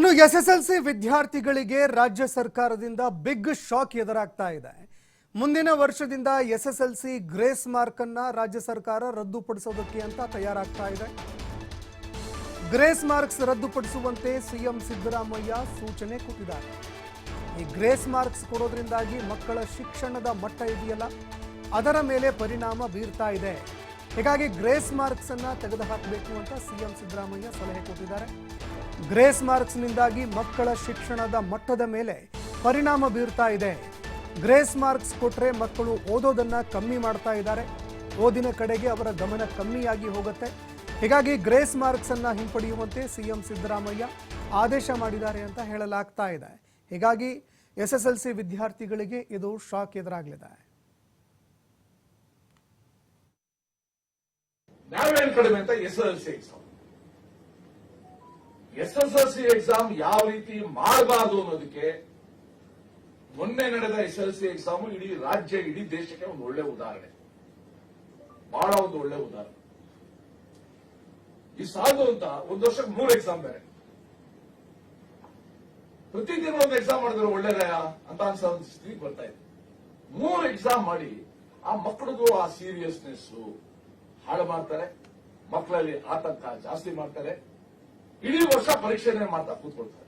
ಇನ್ನು S S L C ವಿದ್ಯಾರ್ಥಿಗಳಿಗೆ ರಾಜ್ಯ ಸರ್ಕಾರದಿಂದ ಬಿಗ್ ಶಾಕ್ ಎದುರಾಗ್ತಾ ಇದೆ. ಮುಂದಿನ ವರ್ಷದಿಂದ S S L C grace mark ಅನ್ನ ರಾಜ್ಯ ಸರ್ಕಾರ ರದ್ದುಪಡಿಸೋದಕ್ಕೆ ಅಂತ ತಯಾರಾಗ್ತಾ ಇದೆ. ಗ್ರೇಸ್ ಮಾರ್ಕ್ಸ್ ರದ್ದುಪಡಿಸುವಂತೆ ಸಿಎಂ ಸಿದ್ದರಾಮಯ್ಯ ಸೂಚನೆ ಕೊಟ್ಟಿದ್ದಾರೆ ಈ ಗ್ರೇಸ್ ಮಾರ್ಕ್ಸ್ ಕೊಡೋದ್ರಿಂದಾಗಿ ಮಕ್ಕಳ ಶಿಕ್ಷಣದ ಮಟ್ಟ ಇದೆಯಲ್ಲ, ಅದರ ಮೇಲೆ ಪರಿಣಾಮ ಬೀರ್ತಾ ಇದೆ. ಹೀಗಾಗಿ ಗ್ರೇಸ್ ಮಾರ್ಕ್ಸ್ ಅನ್ನ ತೆಗೆದುಹಾಕಬೇಕು ಅಂತ ಸಿಎಂ ಸಿದ್ದರಾಮಯ್ಯ ಸಲಹೆ ಕೊಟ್ಟಿದ್ದಾರೆ. ಗ್ರೇಸ್ ಮಾರ್ಕ್ಸ್ನಿಂದಾಗಿ ಮಕ್ಕಳ ಶಿಕ್ಷಣದ ಮಟ್ಟದ ಮೇಲೆ ಪರಿಣಾಮ ಬೀರ್ತಾ ಇದೆ. ಗ್ರೇಸ್ ಮಾರ್ಕ್ಸ್ ಕೊಟ್ಟರೆ ಮಕ್ಕಳು ಓದೋದನ್ನು ಕಮ್ಮಿ ಮಾಡ್ತಾ ಇದ್ದಾರೆ. ಓದಿನ ಕಡೆಗೆ ಅವರ ಗಮನ ಕಮ್ಮಿಯಾಗಿ ಹೋಗುತ್ತೆ. ಹೀಗಾಗಿ ಗ್ರೇಸ್ ಮಾರ್ಕ್ಸ್ ಹಿಂಪಡೆಯುವಂತೆ ಸಿ ಸಿಎಂ ಸಿದ್ದರಾಮಯ್ಯ ಆದೇಶ ಮಾಡಿದ್ದಾರೆ ಅಂತ ಹೇಳಲಾಗ್ತಾ ಇದೆ. ಹೀಗಾಗಿ ಎಸ್ ಎಸ್ ಎಲ್ ಸಿ ವಿದ್ಯಾರ್ಥಿಗಳಿಗೆ ಇದು ಶಾಕ್ ಎದುರಾಗಲಿದೆ. ನಾವೇನ್ ಕಡಿಮೆ ಅಂತ S L C S S L C exam ಯಾವ ರೀತಿ ಮಾಡಬಾರ್ದು ಅನ್ನೋದಕ್ಕೆ ಮೊನ್ನೆ ನಡೆದ ಎಸ್ ಎಲ್ ಸಿ ಎಕ್ಸಾಮ್ ಇಡೀ ರಾಜ್ಯ, ಇಡೀ ದೇಶಕ್ಕೆ ಒಂದು ಒಳ್ಳೆ ಉದಾಹರಣೆ. ಬಹಳ ಒಂದು ಒಳ್ಳೆ ಉದಾಹರಣೆ. ಈ ಸಾಧು ಅಂತ ಒಂದು ವರ್ಷಕ್ಕೆ ಮೂರು ಎಕ್ಸಾಮ್ ಬೇರೆ. ಪ್ರತಿದಿನ ಒಂದು ಎಕ್ಸಾಮ್ ಮಾಡಿದ್ರೆ ಒಳ್ಳೇದಯ ಅಂತ ಅನ್ಸೋ ಸ್ಥಿತಿ ಬರ್ತಾ ಇದೆ. ಮೂರು ಎಕ್ಸಾಮ್ ಮಾಡಿ ಆ ಮಕ್ಕಳದು ಆ ಸೀರಿಯಸ್ನೆಸ್ ಹಾಳು ಮಾಡ್ತಾರೆ. ಮಕ್ಕಳಲ್ಲಿ ಆತಂಕ ಜಾಸ್ತಿ ಮಾಡ್ತಾರೆ. ಇಡೀ ವರ್ಷ ಪರೀಕ್ಷೆನೇ ಮಾಡ್ತಾ ಕೂತ್ಕೊಳ್ತಾರೆ.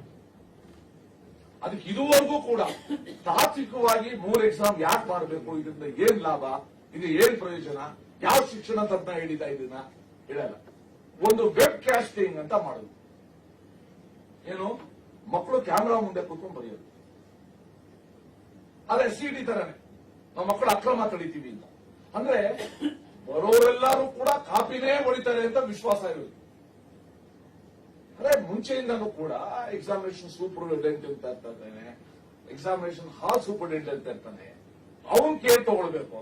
ಅದಕ್ಕೆ ಇದುವರೆಗೂ ಕೂಡ ತಾತ್ವಿಕವಾಗಿ ಮೂರ್ ಎಕ್ಸಾಮ್ ಯಾಕೆ ಮಾಡಬೇಕು? ಇದರಿಂದ ಏನ್ ಲಾಭ? ಇದು ಏನ್ ಪ್ರಯೋಜನ? ಯಾವ ಶಿಕ್ಷಣ ತಜ್ಞ ಹೇಳಿದ ಇದನ್ನ? ಹೇಳಲ್ಲ. ಒಂದು ವೆಬ್ ಕ್ಯಾಸ್ಟಿಂಗ್ ಅಂತ ಮಾಡುದು. ಏನು? ಮಕ್ಕಳು ಕ್ಯಾಮ್ರಾ ಮುಂದೆ ಕೂತ್ಕೊಂಡು ಬರೆಯೋದು. ಅದೇ ಸಿಡಿ ತರನೇ. ನಾವು ಮಕ್ಕಳು ಅಕ್ರಮ ತಡಿತೀವಿ ಅಂತ. ಅಂದ್ರೆ ಬರೋರೆಲ್ಲರೂ ಕೂಡ ಕಾಪಿನೇ ಹೊಡಿತಾರೆ ಅಂತ ವಿಶ್ವಾಸ ಇರೋದು. ಮುಂಚೆಯಿಂದನೂ ಕೂಡ ಎಕ್ಸಾಮಿನೇಷನ್ ಸೂಪರ್ಟೆಂಟ್ ಅಂತ ಇರ್ತಾನೆ ಎಕ್ಸಾಮಿನೇಷನ್ ಹಾಲ್ ಸೂಪರ್ಟೆಂಟ್ ಅಂತ ಇರ್ತಾನೆ ಅವನ್ ಕೇರ್ ತಗೊಳ್ಬೇಕು.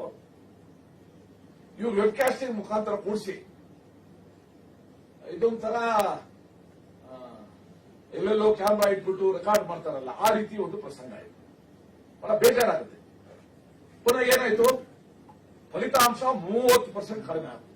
ಇವ್ರು ವೆಬ್ಕಾಸ್ಟಿಂಗ್ ಮುಖಾಂತರ ಕೂಡಿಸಿ. ಇದೊಂಥರ ಎಲ್ಲೆಲ್ಲೋ ಕ್ಯಾಮ್ರಾ ಇಟ್ಬಿಟ್ಟು ರೆಕಾರ್ಡ್ ಮಾಡ್ತಾರಲ್ಲ, ಆ ರೀತಿ ಒಂದು ಪ್ರಸಂಗ ಇದೆ. ಬಹಳ ಬೇಜಾರಾಗುತ್ತೆ. ಪುನಃ ಏನಾಯ್ತು? ಫಲಿತಾಂಶ ಮೂವತ್ತು ಪರ್ಸೆಂಟ್ ಕಡಿಮೆ ಆಗುತ್ತೆ.